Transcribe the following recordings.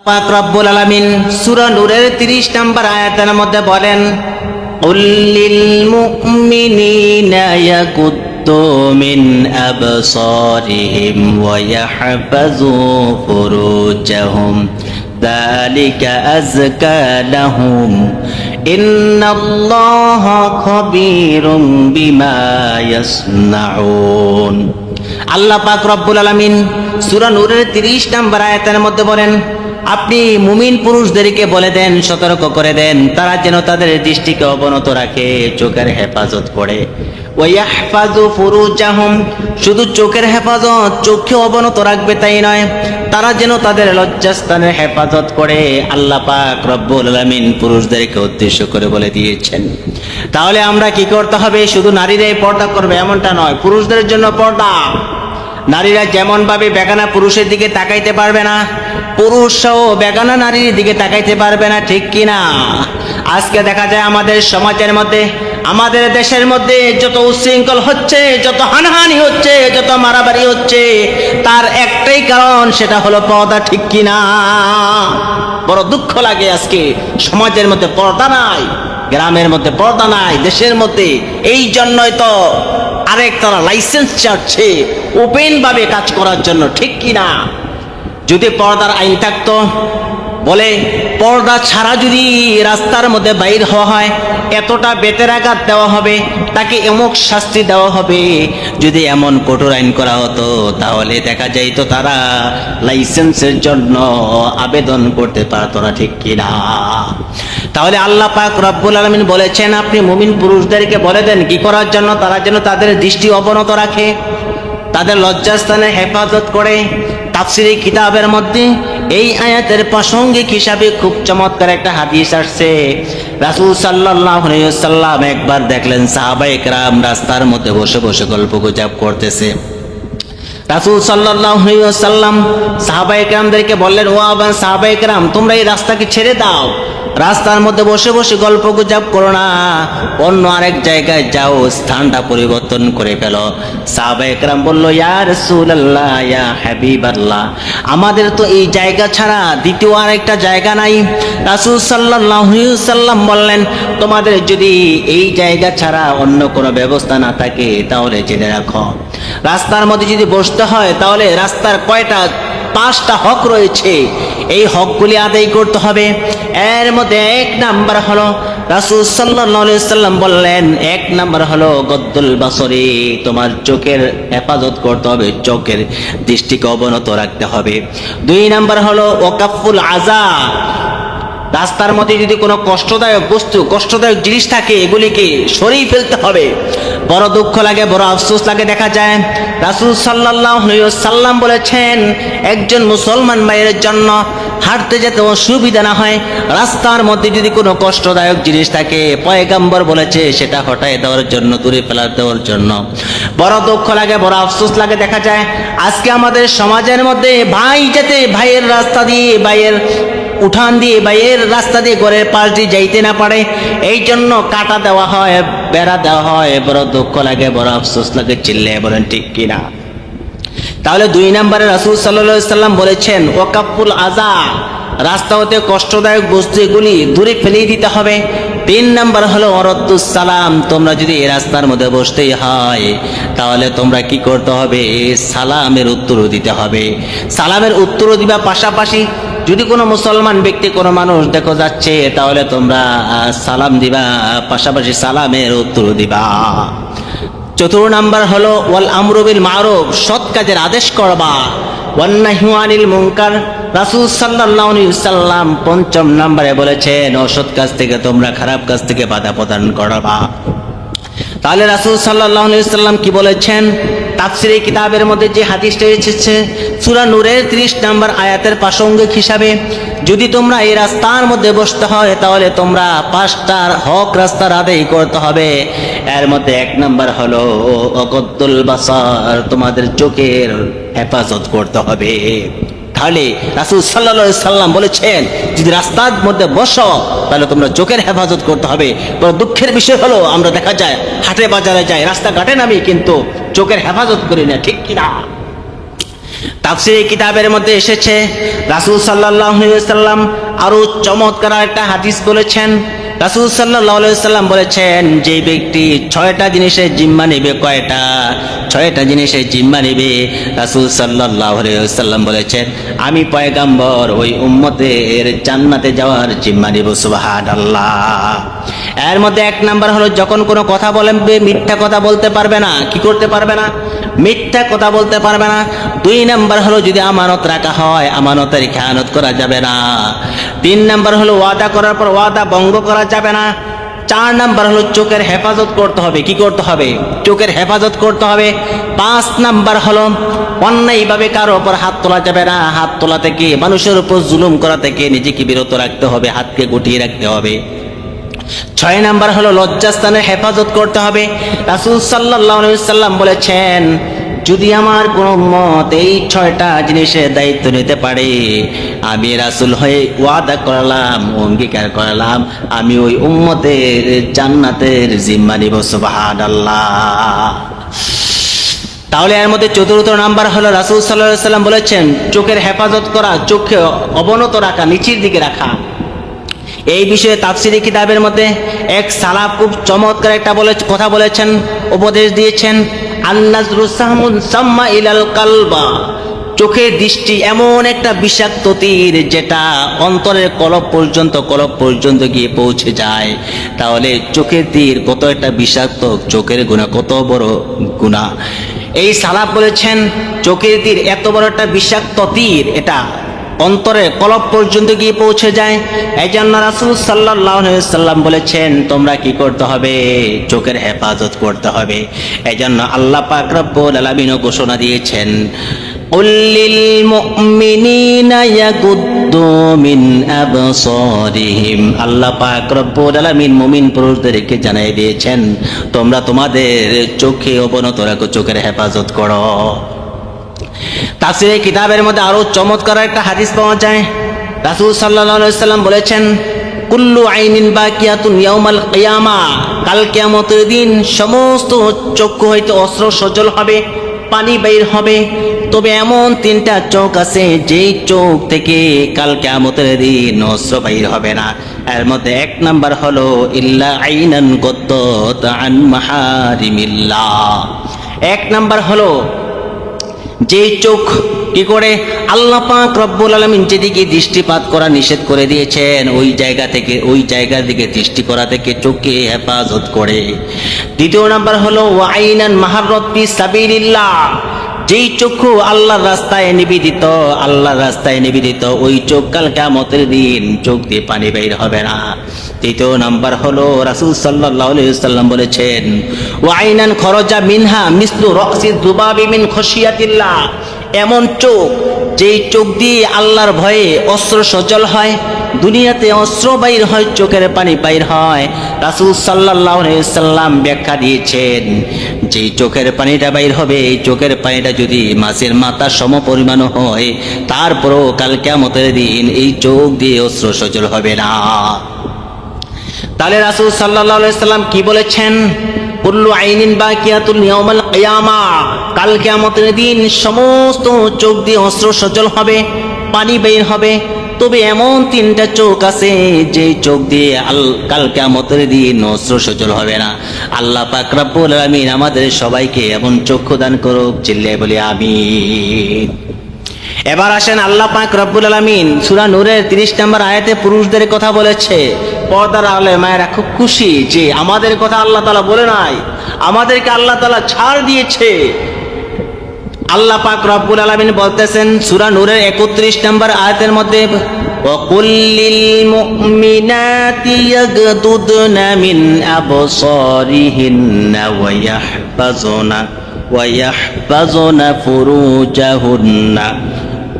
পাক রব্বুল আলামিন সূরা নূরের 30 নম্বর আয়াতের মধ্যে বলেন কুল্লিল মুমিনিনা ইয়াকুদ্দু মিন আবসারিহিম ওয়া ইয়াহফাযু ফুরুজাহুম। যালিকা আযকা লাহুম। ইন্নাল্লাহা খাবীরুম বিমা ইয়াসনাউন। আল্লাহ পাক রব্বুল আলামিন সূরা নূরের তিরিশ নম্বর আয়াতের মধ্যে বলেন আপনি মুমিন পুরুষদেরকে বলে দেন, সতর্ক করে দেন, তারা যেন তাদের দৃষ্টিকে অবনত রাখে, চোখের হেফাজত করে। শুধু চোখের হেফাজত চোখে অবনত রাখবে তাই নয়, তারা যেন তাদের লজ্জাস্থানের হেফাজত করে, আল্লাহ পাক রব্বুল আলামিন পুরুষদেরকে উদ্দেশ্য করে বলে দিয়েছেন। তাহলে আমরা কি করতে হবে? শুধু নারীরাই পর্দা করবে, এমনটা নয়, পুরুষদের জন্য পর্দা। নারীরা যেমন ভাবে বেগানা পুরুষের দিকে তাকাইতে পারবে না পুরুষও বেগানা নারীর দিকে তাকাইতে পারবে না, ঠিক কি না? আজকে দেখা যায় আমাদের সমাজের মধ্যে, আমাদের দেশের মধ্যে যত উচ্ছৃঙ্খল হচ্ছে, যত হানাহানি হচ্ছে, যত মারামারি হচ্ছে, তার একটাই কারণ সেটা হলো পর্দা, ঠিক কি না? বড় দুঃখ লাগে আজকে সমাজের মধ্যে পর্দা নাই, গ্রামের মধ্যে পর্দা নাই, দেশের মধ্যে এই জন্যই তো আরেক তারা লাইসেন্স চাচ্ছে ওপেনভাবে কাজ করার জন্য ঠিক কিনা? যদি পর্দার আইন থাকতো বলে, পর্দা ছাড়া যদি রাস্তার মধ্যে বাইর হওয়া হয়, এতটা বেতের আঘাত দেওয়া হবে, তাকে এমক শাস্তি দেওয়া হবে। যদি এমন কঠোর আইন করা হতো, তাহলে দেখা যাইত তারা লাইসেন্সের জন্য আবেদন করতে পারতো না, ঠিক কিনা তাহলে আল্লাহ পাক রব্বুল আলমিন বলেছেন, আপনি মুমিন পুরুষদেরকে বলে দেন, কি করার জন্য? তারা যেন তাদের দৃষ্টি অবনত রাখে, তাদের লজ্জাস্থানে হেফাজত করে, তাফসিরি কিতাবের মধ্যে এই আয়াতের প্রাসঙ্গিক হিসাবে খুব চমৎকার একটা হাদিস আসছে। রাসুল সাল্লাহ সাল্লাম একবার দেখলেন সাহাবাইকরাম রাস্তার মধ্যে বসে বসে গল্প গুজব করতেছে। রাসূল সাল্লাম সাহাবায়ে কেরামদেরকে বললেন, ও আবান সাহাবায়ে কেরাম, তোমরা এই রাস্তাকে ছেড়ে দাও। রাস্তার মধ্যে বসে বসে গল্প গুজব করো না। অন্য আরেক জায়গায় যাও, স্থানটা পরিবর্তন করে ফেলো। সাহাবা একরাম বলল, ইয়া রাসূলুল্লাহ, ইয়া হাবিবাল্লাহ, আমাদের তো এই জায়গা ছাড়া দ্বিতীয় আরেকটা জায়গা নাই। রাসূল সাল্লাম বললেন, তোমাদের যদি এই জায়গা ছাড়া অন্য কোনো ব্যবস্থা না থাকে, তাহলে জেনে রাখো। রাস্তার মধ্যে যদি বসতে হয়, তাহলে রাস্তার কয়টা, পাঁচটা হক রয়েছে। এই হকগুলি আদায় করতে হবে। এর মধ্যে এক নাম্বার হলো, রাসূল সাল্লাম বললেন, এক নাম্বার হলো, গদ্দুল বাসরি, তোমার চোখের হেফাজত করতে হবে, চোখের দৃষ্টিকে অবনত রাখতে হবে। দুই নাম্বার হলো ওকাফুল আজা রাস্তার মধ্যে যদি কোনো কষ্টদায়ক বস্তু, কষ্টদায়ক জিনিস থাকে, এগুলিকে সরিয়ে ফেলতে হবে। বড় দুঃখ লাগে, বড় আফসোস লাগে, দেখা যায়। রাসূল সাল্লাম বলেছেন, একজন মুসলমান ভাইয়ের জন্য হাঁটতে যেতে অসুবিধা না হয়। রাস্তার মধ্যে যদি কোনো কষ্টদায়ক জিনিস থাকে, পয়গাম্বর বলেছে, সেটা হটাই দেওয়ার জন্য, দূরে ফেলা দেওয়ার জন্য। বড় দুঃখ লাগে, বড় আফসোস লাগে, দেখা যায়। আজকে আমাদের সমাজের মধ্যে ভাই যেতে, ভাইয়ের রাস্তা দিয়ে, ভাইয়ের উঠান দিয়ে বা এর রাস্তা দিয়ে ঘরের পাশ দিয়ে যাইতে না পারে এই জন্য কাটা দেওয়া হয়, বেড়া দেওয়া হয়, বড় দুঃখ লাগে, বড় আফসোস লাগে চিল্লে বলেন, ঠিক কিনা তাহলে দুই নম্বরে রাসুল সাল্লাহ সাল্লাম বলেছেন ওকাপুল আজা রাস্তা হতে কষ্টদায়ক বস্তু এগুলি দূরে ফেলিয়ে দিতে হবে। তিন নাম্বার হলো সালাম, তোমরা যদি এই রাস্তার মধ্যে বসতেই হয়, তাহলে তোমরা কি করতে হবে? সালামের উত্তরও দিতে হবে। সালামের উত্তরও দিবা পাশাপাশি যদি কোনো মুসলমান ব্যক্তি, কোনো মানুষ দেখো যাচ্ছে, তাহলে তোমরা সালাম দিবা, পাশাপাশি সালামের উত্তর দিবা। চতুর্থ নাম্বার হলো, ওয়াল আমরুবিল মারুফ, সৎ কাজের আদেশ করবা। ওয়ান্নাহু আনিল মুনকার, রাসূল সাল্লাম পঞ্চম নম্বরে বলেছেন, অসৎ কাজ থেকে তোমরা খারাপ কাজ থেকে বাধা প্রদান করবা। তাহলে রাসূল আলাইহি সাল্লাম কি বলেছেন? তাফসিরে কিতাবের মধ্যে যে হাদিসটা এসেছে, সুরা নূরের 30 নম্বর আয়াতের প্রাসঙ্গিক হিসাবে, যদি তোমরা এই রাস্তার মধ্যে বসতে হয়, তাহলে তোমরা পাঁচটার হক রাস্তার আদায় করতে হবে। এর মধ্যে এক নম্বর হলো, অকদ্দুল বাসার তোমাদের চোখের হেফাজত করতে হবে। তাহলে রাসুল সাল্লা সাল্লাম বলেছেন, যদি রাস্তার মধ্যে বসো, তাহলে তোমরা চোখের হেফাজত করতে হবে। বড় দুঃখের বিষয় হলো, আমরা দেখা যায়, হাটে বাজারে যাই, রাস্তাঘাটে নামি কিন্তু চোখের হেফাজত করি না, ঠিক কিনা? তাফসির কিতাবের মধ্যে এসেছে, রাসূল আলাইহি সাল্লাম আরও চমৎকার একটা হাদিস বলেছেন রাসূল সাল্লাম বলেছেন যে ব্যক্তি ছয়টা জিনিসের জিম্মা নেবে, কয়টা? ছয়টা জিনিসের জিম্মা নেবে, রাসূল আলাইহি সাল্লাম বলেছেন, আমি পয়গাম্বর, ওই উম্মতের জান্নাতে যাওয়ার জিম্মা নেব, সুবহানাল্লাহ। এর মধ্যে এক নাম্বার হলো, যখন কোনো কথা বলবে, মিথ্যা কথা বলতে পারবে না, কি করতে পারবে না? মিথ্যা কথা বলতে পারবে না। দুই নাম্বার হলো, যদি আমানত রাখা হয়, আমানতের খেয়ানত করা যাবে না। তিন নাম্বার হলো ওয়াদা করার পর ওয়াদা ভঙ্গ করা যাবে না। চার নাম্বার হলো চোখের হেফাজত করতে হবে। কি করতে হবে? চোখের হেফাজত করতে হবে। পাঁচ নাম্বার হলো অন্যায়ভাবে কারও ওপর হাত তোলা যাবে না। হাত তোলা থেকে, মানুষের উপর জুলুম করা থেকে নিজেকে বিরত রাখতে হবে। হাতকে গুটিয়ে রাখতে হবে। ছয় নাম্বার হলো লজ্জাস্থানের হেফাজত করতে হবে। রাসুল সাল্লাহ সাল্লাম বলেছেন যদি আমার কোন মত এই ছয়টা জিনিসের দায়িত্ব নিতে পারে, আমি রাসুল হয়ে ওয়াদা করলাম, অঙ্গীকার করলাম, আমি ওই উম্মতের জান্নাতের জিম্মা নিব তাহলে এর মধ্যে চতুর্থ নাম্বার হলো রাসুল সাল্লাহ সাল্লাম বলেছেন, চোখের হেফাজত করা, চোখে অবনত রাখা, নিচের দিকে রাখা। এই বিষয়ে তাফসিরি কিতাবের মধ্যে এক সালাফ খুব চমৎকার একটা বলে কথা বলেছেন, উপদেশ দিয়েছেন। আন্নাজরুসাহমুন সাম্মা কালবা। চোখের দৃষ্টি এমন একটা বিষাক্ত তীর যেটা অন্তরের কলব পর্যন্ত কলব পর্যন্ত গিয়ে পৌঁছে যায়। তাহলে চোখের তীর কত একটা বিষাক্ত, চোখের গুণা কত বড় গুণা। এই সালাফ বলেছেন, চোখের তীর এত বড় একটা বিষাক্ত তীর, এটা অন্তরে কলব পর্যন্ত গিয়ে পৌঁছে যায়। এই জন্য রাসুল সাল্লাম বলেছেন, তোমরা কি করতে হবে? চোখের হেফাজত করতে হবে। এই জন্য আল্লাহ পাকরাব্বুল আলমিনও ঘোষণা দিয়েছেন আল্লাহ পুরুষদেরকে জানিয়ে দিয়েছেন, তোমরা তোমাদের চোখে অবনত রাখো, চোখের হেফাজত করো। তাফসিরে কিতাবের মধ্যে আরও চমৎকার একটা হাদিস পাওয়া যায়। রাসূল আলাইহি সাল্লাম বলেছেন, কুল্লু আইনিন বাকিয়াতুন ইয়াউমাল কিয়ামা কাল কিয়ামতের দিন সমস্ত চক্ষু হইতে অস্ত্র সজল হবে, পানি বের হবে। তবে এমন তিনটা চোখ আছে, যেই চোখ থেকে কাল কিয়ামতের দিন অস্ত্র বের হবে না। এর মধ্যে এক নাম্বার হলো, ইল্লা আইনান গদ্দত আন মাহারিমিল্লাহ এক নাম্বার হলো যে চোখ কি করে আল্লাহ পাক রব্বুল আলমিন যেদিকে দৃষ্টিপাত করা নিষেধ করে দিয়েছেন, ওই জায়গা থেকে, ওই জায়গার দিকে দৃষ্টি করা থেকে চোখকে হেফাজত করে। দ্বিতীয় নাম্বার হলো, ওয়াইনান মাহারতি সাবিলিল্লাহ। যেই চক্ষু আল্লাহর রাস্তায় নিবেদিত, আল্লাহর রাস্তায় নিবেদিত, ওই চোখ কাল কেমতের দিন চোখ দিয়ে পানি বের হবে না। তৃতীয় নাম্বার হলো রাসুল সাল্লাহ সাল্লাম বলেছেন, ওয়াইনান খরজা মিনহা মিসলু রক্সি দুবাবি মিন খসিয়াতিল্লাহ এমন চোখ, যেই চোখ দিয়ে আল্লাহর ভয়ে অস্ত্র সচল হয়, দুনিয়াতে অস্ত্র বাইর হয়, চোখের পানি বাইর হয়, রাসুল সাল্লাম ব্যাখ্যা দিয়েছেন, যেই চোখের পানিটা বাইর হবে, এই চোখের পানিটা যদি মাছের মাথা সম পরিমাণ হয়, তারপরও কাল কেমতের দিন এই চোখ দিয়ে অস্ত্র সচল হবে না। তাহলে রাসুল সাল্লাহ সাল্লাম কি বলেছেন? কুল্লু আইনিন বাকিয়াতুল ইয়াউমাল কিয়ামা, কাল কিয়ামতের দিন সমস্ত চোখ দিয়ে অস্ত্র সচল হবে, পানি বের হবে। তবে এমন তিনটা চোখ আছে, যে চোখ দিয়ে আল, কাল কিয়ামতের দিন অস্ত্র সচল হবে না। আল্লাহ পাক রব্বুল আলামিন আমাদের সবাইকে এমন চক্ষু দান করুক চিল্লে বলি আমিন। এবার আসেন আল্লাহ পাক রব্বুল আলমিন সুরা নূরের তিরিশ নম্বর আয়াতে পুরুষদের কথা বলেছে। পর্দার আলে মায়েরা খুব খুশি যে আমাদের কথা আল্লাহ তালা বলে নাই আমাদেরকে আল্লাহ তালা ছাড় দিয়েছে আল্লাহ পাক রব্বুল আলমিন বলতেছেন সুরা নূরের একত্রিশ নম্বর আয়াতের মধ্যে وقل للمؤمنات يغضضن من أبصارهن ويحفظن ويحفظن فروجهن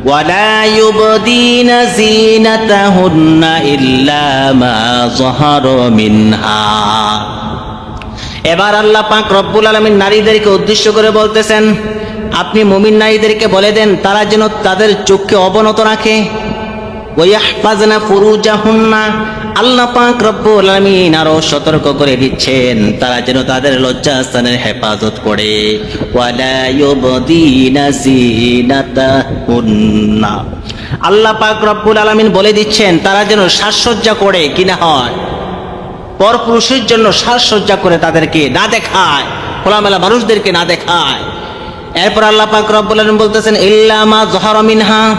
ولا يبدين زينتهن إلا ما ظهر منها এবার আল্লাহ পাক রব্বুল আলমিন নারীদেরকে উদ্দেশ্য করে বলতেছেন আপনি মুমিন নারীদেরকে বলে দেন তারা যেন তাদের চোখকে অবনত রাখে ওয়াহফাজনা ফুরুজাহুন্না। আল্লাহ পাক রব্বুল আলামিন আরও সতর্ক করে দিচ্ছেন। তারা যেন তাদের লজ্জাস্থানের হেফাজত করে। ওয়ালা ইউবদিনা জিনাতাহুন্না আল্লাহ পাক রব্বুল আলামিন বলে দিচ্ছেন, তারা যেন সাজসজ্জা করে কিনা হয়? পরপুরুষের জন্য সাজসজ্জা করে তাদেরকে না দেখায়। খোলামেলা মানুষদেরকে না দেখায়। এরপর আল্লাহ পাক রব্বুল আলামিন বলতেছেন ইল্লামা জহর মিনহা।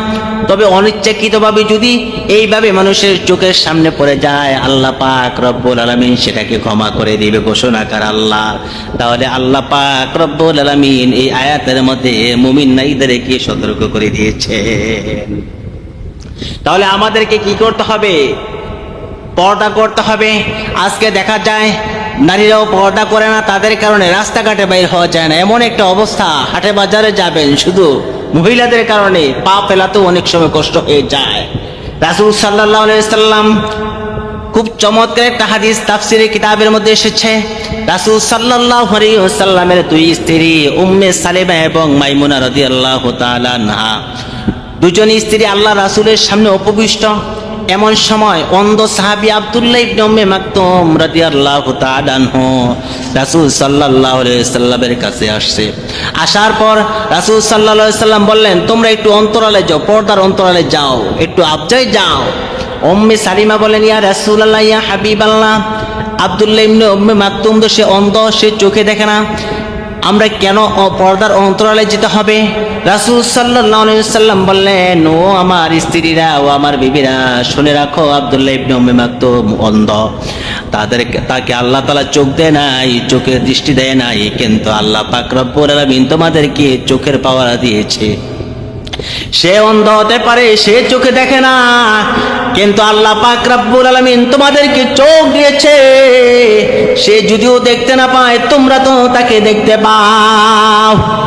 তবে অনিচ্ছাকৃতভাবে যদি এইভাবে মানুষের চোখের সামনে পড়ে যায়, আল্লাহ পাক রব্বুল আলামিন সেটাকে ক্ষমা করে দিবে। ঘোষণা ঘোষণাকার আল্লাহ। তাহলে আল্লাহ পাক রব্বুল আলামিন এই আয়াতের মধ্যে মুমিন নাইদেরকে সতর্ক করে দিয়েছে। তাহলে আমাদেরকে কি করতে হবে? পর্দা করতে হবে। আজকে দেখা যায় নারীরাও পর্দা করে না, তাদের কারণে রাস্তাঘাটে বাইর হওয়া যায় না। এমন একটা অবস্থা, হাটে বাজারে যাবেন শুধু। মহিলাদের কারণে পা ফেলাতেও অনেক সময় কষ্ট হয়ে যায়। রাসুল সাল্লাহ সাল্লাম খুব চমৎকার একটা হাদিস তাফসিরের কিতাবের মধ্যে এসেছে। রাসুল সাল্লাহ সাল্লামের দুই স্ত্রী, উম্মে সালেমা এবং মাইমুনা রদি আল্লাহ না দুজন স্ত্রী আল্লাহ রাসুলের সামনে উপবিষ্ট এমন সময় অন্ধ সাহাবি আব্দুল্লাহ ইবনে মাকতুম রাদিয়াল্লাহু তাআলা আনহু রাসূল সাল্লাল্লাহু আলাইহি সাল্লামের কাছে আসছে। আসার পর রাসূল সাল্লাল্লাহু আলাইহি সাল্লাম বললেন, তোমরা একটু অন্তরালে যাও, পর্দার অন্তরালে যাও, একটু আবজায় যাও। উম্মে সালিমা বলেন, ইয়া রাসূলুল্লাহ, ইয়া হাবিবাল্লাহ। আব্দুল্লাহ ইবনে উম্মে মাকতুম তো সে অন্ধ, সে চোখে দেখে না। আমরা কেন পর্দার অন্তরালে যেতে হবে? রাসুল সাল্লাম বললেন, ও আমার স্ত্রীরা, ও আমার বিবিরা, শুনে রাখো, আবদুল্লাহ ইবনে উম্মে অন্ধ। তাদের, তাকে আল্লাহ তালা চোখ দেয় নাই, চোখের দৃষ্টি দেয় নাই, কিন্তু আল্লাহ পাক আলামিন তোমাদেরকে চোখের পাওয়ারা দিয়েছে। সে অন্ধ হতে পারে, সে চোখে দেখে না। কিন্তু আল্লাহ পাক রাব্বুল আলামিন তোমাদেরকে চোখ দিয়েছে। সে যদিও দেখতে না পায়, তোমরা তো তাকে দেখতে পাও।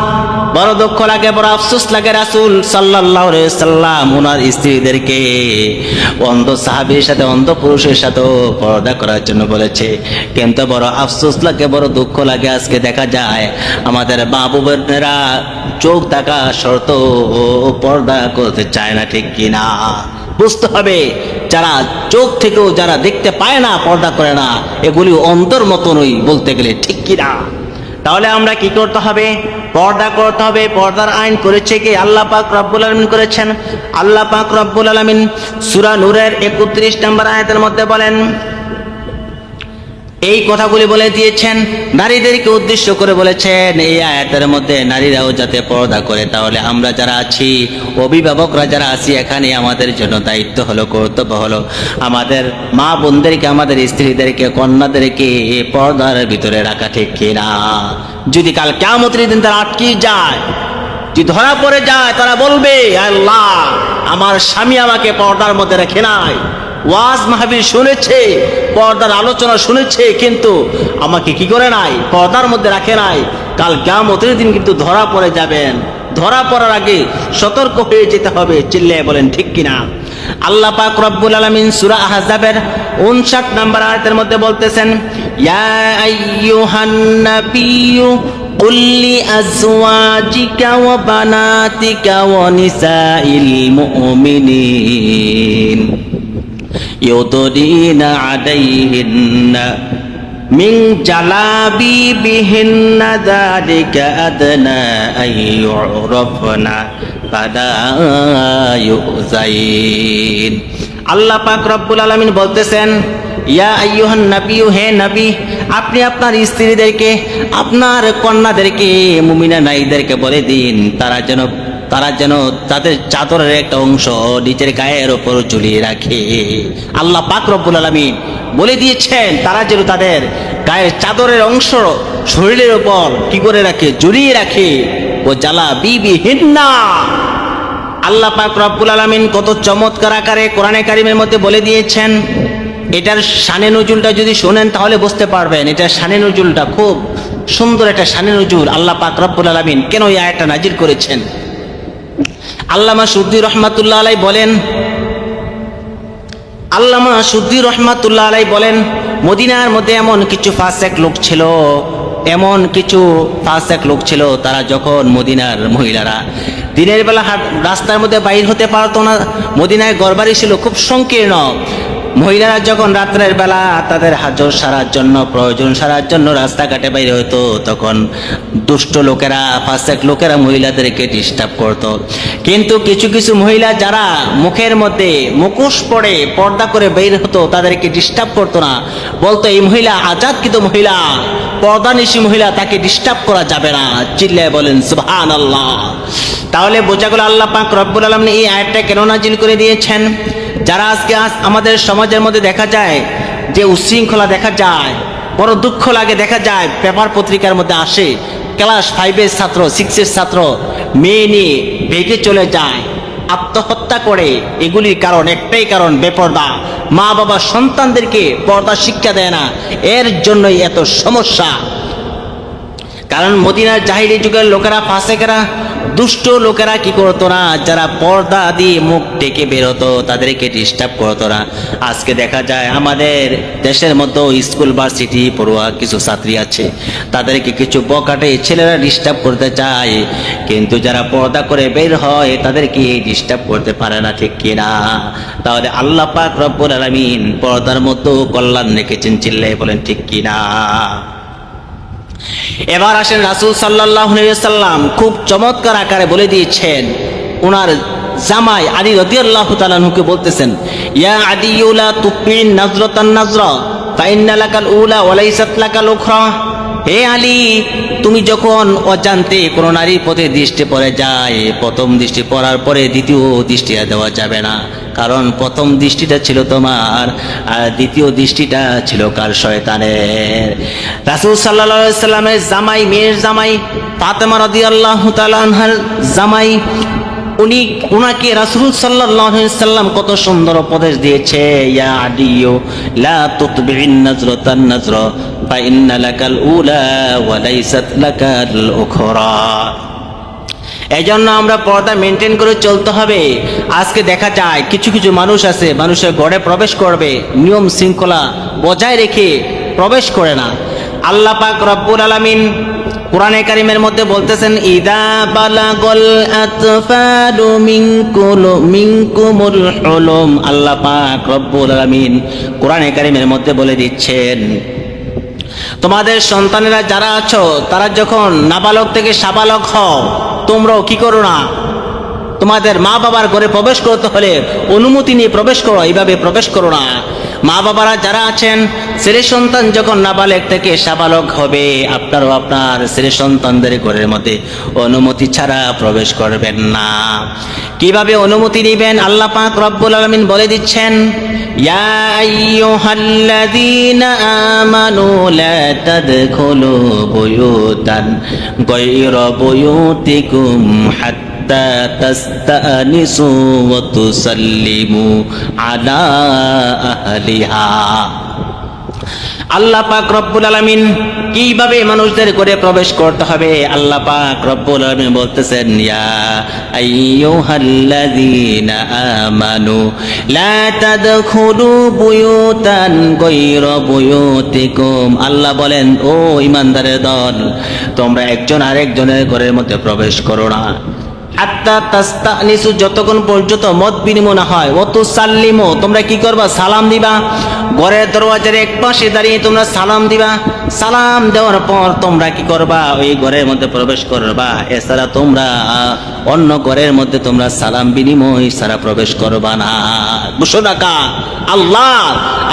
বড় দুঃখ লাগে, বড় আফসোস লাগে রাসুল সাল্লাহ সাল্লাম ওনার স্ত্রীদেরকে অন্ধ সাহাবির সাথে, অন্ধ পুরুষের সাথেও পর্দা করার জন্য বলেছে। কিন্তু বড় আফসোস লাগে, বড় দুঃখ লাগে, আজকে দেখা যায় আমাদের বাবু বোনেরা চোখ থাকা শর্ত পর্দা করতে চায় না, ঠিক কিনা? বুঝতে হবে, যারা চোখ থেকেও যারা দেখতে পায় না, পর্দা করে না, এগুলি অন্তর মতনই বলতে গেলে ঠিক কিনা? তাহলে আমরা কি করতে হবে? পর্দা করতে হবে। পর্দার আইন করেছে কি? আল্লাহ পাক রব্বুল আলমিন করেছেন। আল্লাহ পাক রব্বুল আলমিন সুরা নূরের একত্রিশ নম্বর আয়াতের মধ্যে বলেন এই কথাগুলি বলে দিয়েছেন, নারীদেরকে উদ্দেশ্য করে বলেছেন, এই আয়াতের মধ্যে নারীরাও যাতে পর্দা করে, তাহলে আমরা যারা আছি, অভিভাবকরা যারা আছি, এখানে আমাদের জন্য দায়িত্ব হলো, কর্তব্য হলো। আমাদের মা বোনদেরকে, আমাদের স্ত্রীদেরকে, কন্যাদেরকে এই পর্দার ভিতরে রাখা ঠিক কিনা? যদি কাল কেমতের দিন তারা আটকে যায়, যদি ধরা পড়ে যায়, তারা বলবে আল্লাহ, আমার স্বামী আমাকে পর্দার মধ্যে রেখে নাই। ওয়াজ মাহবির শুনেছে পর্দার আলোচনা শুনেছে কিন্তু আমাকে কি করে নাই পর্দার মধ্যে রাখে নাই কাল কেমতের দিন কিন্তু ধরা পড়ে যাবেন ধরা পড়ার আগে সতর্ক হয়ে যেতে হবে চিল্লায় বলেন ঠিক কিনা আল্লাহ পাক রব্বুল আলামিন সূরা আহজাবের 59 নম্বর আয়াতের মধ্যে বলতেছেন ইয়া আইয়ুহান নাবিয়্যু قل لأزواجك وبناتك ونساء المؤمنين يضرين عليهن من جلابيبهن ذلك أدنى أن يعرفن فلا يؤذين আল্লাহ পাক রব্বুল আলামিন বলতেছেন ইয়া আইয়ুহান নাবিয়্যু হে নবী আপনি আপনার স্ত্রীদেরকে আপনার কন্যাদেরকে মুমিনা নারীদেরকে বলে দিন তারা যেন তারা যেন তাদের চাদরের একটা অংশ নিজের গায়ের ওপর ঝুলিয়ে রাখে। আল্লাহ পাক রব্বুল বলে দিয়েছেন, তারা যেন তাদের গায়ের চাদরের অংশ শরীরের ওপর কি করে রাখে? ঝুলিয়ে রাখে। ও জ্বালা বিবি হিন্না আল্লাহ পাক রব্বুল আলামিন কত চমৎকার আকারে কোরআনে কারিমের মধ্যে বলে দিয়েছেন, এটার শানে নজুলটা যদি শোনেন তাহলে বুঝতে পারবেন, এটার শানে নজুলটা খুব সুন্দর একটা শানে নজুল আল্লাহ পাক রব্বুল আলামিন কেন এই আয়াতটা নাজির করেছেন। আল্লামা সুদ্দি রহমাতুল্লাহ আলাই বলেন, আল্লামা সুদ্দি রহমাতুল্লাহ আলাই বলেন, মদিনার মধ্যে এমন কিছু ফাঁসেক লোক ছিল, এমন কিছু ফাঁসেক লোক ছিল, তারা যখন মদিনার মহিলারা দিনের বেলা হাট- রাস্তার মধ্যে বাইর হতে পারতো না, মদিনায় গড়বাড়ি ছিল, খুব সংকীর্ণ। মহিলারা যখন রাত্রের বেলা তাদের হাজর সারার জন্য, প্রয়োজন সারার জন্য রাস্তাঘাটে বাইরে হতো তখন দুষ্ট লোকেরা, ফাঁসেক লোকেরা মহিলাদেরকে ডিস্টার্ব করতো। কিন্তু কিছু কিছু মহিলা যারা মুখের মধ্যে মুখোশ পড়ে পর্দা করে বের হতো, তাদেরকে ডিস্টার্ব করতো না। বলতো, এই মহিলা আজাদকৃত মহিলা, পর্দানিশী মহিলা, তাকে ডিস্টার্ব করা যাবে না। চিল্লায় বলেন সুবহান আল্লাহ তাহলে বোঝা গেল আল্লাহ পাক রব্বুল আলম এই আয়টা কেন নাজিল করে দিয়েছেন? যারা আজকে আজ আমাদের সমাজের মধ্যে দেখা যায় যে উশৃঙ্খলা দেখা যায়, বড় দুঃখ লাগে দেখা যায়, পেপার পত্রিকার মধ্যে আসে, ক্লাস ফাইভের ছাত্র সিক্সের ছাত্র, মেয়ে নিয়ে ভেগে চলে যায়, আত্মহত্যা করে, এগুলির কারণ একটাই কারণ, বেপর্দা। মা বাবা সন্তানদেরকে পর্দা শিক্ষা দেয় না, এর জন্যই এত সমস্যা। কারণ মদিনার জাহিরি যুগের লোকেরা, ফাঁসেকেরা দুষ্ট লোকেরা কি করতো না? যারা পর্দা দিয়ে মুখ ডেকে বেরোতো, তাদেরকে ডিস্টার্ব করতো না। আজকে দেখা যায় আমাদের দেশের মতো স্কুল বা সিটি পড়ুয়া কিছু ছাত্রী আছে। তাদেরকে কিছু বকাটে ছেলেরা ডিস্টার্ব করতে চায়। কিন্তু যারা পর্দা করে বের হয়, তাদেরকে এই ডিস্টার্ব করতে পারে না, ঠিক কিনা? তাহলে আল্লাহ পাক রব্বুল আলামিন পর্দার মতো কল্যাণ রেখেছেন চিল্লাই বলেন, ঠিক কিনা? এবার আসেন রাসুল সাল্লাহ সাল্লাম খুব চমৎকার আকারে বলে দিয়েছেন। ওনার জামাই আলী রদিয়াল্লাহ তালাহুকে বলতেছেন, ইয়া আদিউলা তুপিন নাজরতান নাজর ফাইন্না উলা ওয়ালাইসাত লাকাল উখরা। হে আলী, তুমি যখন অজান্তে কোনো নারীর পথে দৃষ্টি পড়ে যায়, প্রথম দৃষ্টি পড়ার পরে দ্বিতীয় দৃষ্টি দেওয়া যাবে না। কারণ প্রথম দৃষ্টিটা ছিল তোমার, আর দ্বিতীয় দৃষ্টিটা ছিল কার শয়তানের। রাসুল সাল্লা সাল্লামের জামাই, মেয়ের জামাই, ফাতেমা রদি আল্লাহ তালানহার জামাই, উনি, উনাকে রাসুল সাল্লাম কত সুন্দর উপদেশ দিয়েছে, ইয়া আদিও লা তুতবিন নজরতান নজর, ফাইন্না লাকাল উলা ওয়া লাকাল এই জন্য আমরা পর্দা মেনটেন করে চলতে হবে। আজকে দেখা যায় কিছু কিছু মানুষ আছে, মানুষের ঘরে প্রবেশ করবে, নিয়ম শৃঙ্খলা বজায় রেখে প্রবেশ করে না। আল্লাহ পাক রব্বুল আলামিন কোরআনে কারিমের মধ্যে বলতেছেন, ইদা বালাগল আতফালু মিনকুল, মিনকুমুল হুলুম আল্লাহ পাক রব্বুল আলামিন কোরআনে কারিমের মধ্যে বলে দিচ্ছেন, তোমাদের সন্তানেরা যারা আছো, তারা যখন নাবালক থেকে সাবালক হও তোমরাও কি করো না? তোমাদের মা বাবার ঘরে প্রবেশ করতে হলে অনুমতি নিয়ে প্রবেশ করো, এইভাবে প্রবেশ করো না। মা বাবারা যারা আছেন ছেলে সন্তান যখন নাবালক থেকে সাবালক হবে আপনারও আপনার ছেলে সন্তানদের ঘরের মধ্যে অনুমতি ছাড়া প্রবেশ করবেন না কিভাবে অনুমতি নেবেন আল্লাহ পাক রব্বুল আলমিন বলে দিচ্ছেন يا أيها الذين آمنوا لا تدخلوا بيوتا غير بيوتكم حتى تستأنسوا وتسلموا على أهلها আল্লাহ পাক রব্বুল আলামিন কিভাবে মানুষদের করে প্রবেশ করতে হবে আল্লাহ পাক রব্বুল আলামিন বলতেছেন ইয়া আইয়ুহাল্লাযীনা আমানু লা তাদখুলু বুয়ুতান গায়রা বুয়ুতিকুম আল্লাহ বলেন ও ইমানদারের দল তোমরা একজন আরেকজনের ঘরের মধ্যে প্রবেশ করো না হাত্তা তাস্তা নিসু যতক্ষণ পর্যন্ত মত বিনিময় না হয় অত সাল্লিমো তোমরা কি করবা? সালাম দিবা। ঘরের দরওয়াজার এক পাশে দাঁড়িয়ে তোমরা সালাম দিবা। সালাম দেওয়ার পর তোমরা কি করবা? ওই ঘরের মধ্যে প্রবেশ করবা। এছাড়া তোমরা অন্য ঘরের মধ্যে তোমরা সালাম বিনিময় ছাড়া প্রবেশ করবা না। বুঝো রাখা আল্লাহ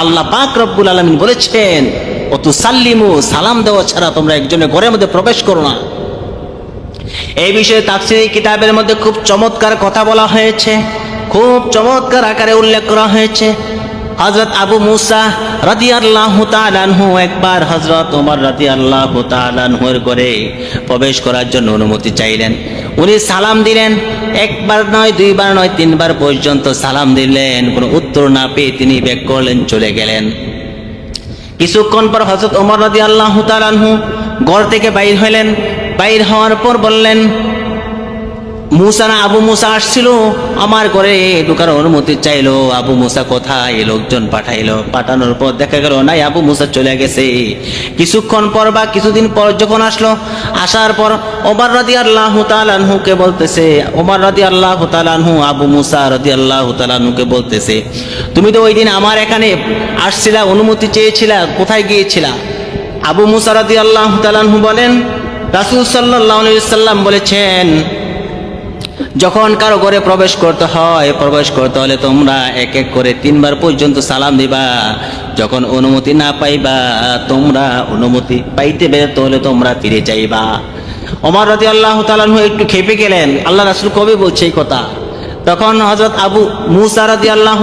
আল্লাহ পাক রব্বুল আলমিন বলেছেন অত সাল্লিমু সালাম দেওয়া ছাড়া তোমরা একজনের ঘরের মধ্যে প্রবেশ করো না। এই বিষয়ে তাফসিরি কিতাবের মধ্যে খুব চমৎকার কথা বলা হয়েছে, খুব চমৎকার আকারে উল্লেখ করা হয়েছে। হজরত আবু মুসা রাদি আল্লাহ তালানহু একবার হজরত ওমর রাদি আল্লাহ তালানহুর করে প্রবেশ করার জন্য অনুমতি চাইলেন। উনি সালাম দিলেন, একবার নয়, দুইবার নয়, তিনবার পর্যন্ত সালাম দিলেন। কোনো উত্তর না পেয়ে তিনি ব্যাক করলেন, চলে গেলেন। কিছুক্ষণ পর হজরত ওমর রাদি আল্লাহ তালানহু ঘর থেকে বাইর হইলেন বাইর হওয়ার পর বললেন, মুসা না আবু মুসা আসছিল? আমার ঘরে ঢুকার অনুমতি চাইলো। আবু মুসা কোথায়? লোকজন পাঠাইলো। পাঠানোর পর দেখা গেল, নাই, আবু মুসা চলে গেছে। কিছুক্ষণ পর বা কিছুদিন পর যখন আসলো, আসার পর ওমর রাদি আল্লাহ তালানহুকে বলতেছে, ওমর রাদি আল্লাহ তালানহু আবু মুসা রাদি আল্লাহ তালানহুকে বলতেছে, তুমি তো ওই দিন আমার এখানে আসছিলা, অনুমতি চেয়েছিলা, কোথায় গিয়েছিলা? আবু মুসা রাদি আল্লাহ তালানহু বলেন রাসুল সাল্লাম বলেছেন, যখন কারও ঘরে প্রবেশ করতে হয়, প্রবেশ করতে হলে তোমরা এক এক করে তিনবার পর্যন্ত সালাম দিবা। যখন অনুমতি না পাইবা, তোমরা অনুমতি পাইতে বেরোতে হলে তোমরা ফিরে যাইবা। ওমর রাজি আল্লাহ তালানহু একটু খেপে গেলেন। আল্লাহ রাসুল কবে বলছে এই কথা। তখন হজরত আবু মুসা রাজি আল্লাহ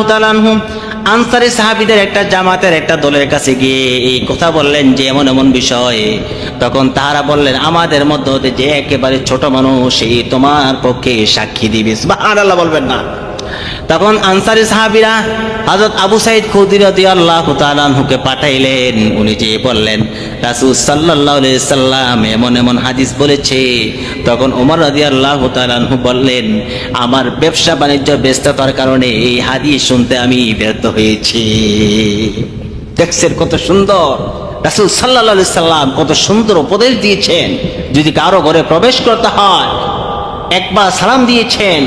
আনসারি সাহাবিদের একটা জামাতের একটা দলের কাছে গিয়ে এই কথা বললেন যে এমন এমন বিষয়। তখন তাহারা বললেন, আমাদের মধ্যে যে একেবারে ছোট মানুষ, এই তোমার পক্ষে সাক্ষী দিবে। আল্লাহ বলবেন না। তখন আনসারি সাহাবিরা হজরত আবু সাইদ খুদিরদি আল্লাহ তালানহুকে পাঠাইলেন। উনি যে বললেন, রাসুল সাল্লাহ সাল্লাম এমন এমন হাদিস বলেছে। তখন ওমর রাজি আল্লাহ তালানহু বললেন, আমার ব্যবসা বাণিজ্য ব্যস্ততার কারণে এই হাদিস শুনতে আমি ব্যর্থ হয়েছি। দেখছেন কত সুন্দর? রাসুল সাল্লাহ সাল্লাম কত সুন্দর উপদেশ দিয়েছেন। যদি কারও ঘরে প্রবেশ করতে হয়, একবার সালাম দিয়েছেন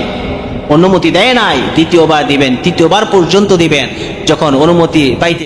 অনুমতি দেয় নাই দ্বিতীয়বার দিবেন তৃতীয়বার পর্যন্ত দিবেন যখন অনুমতি পাইতে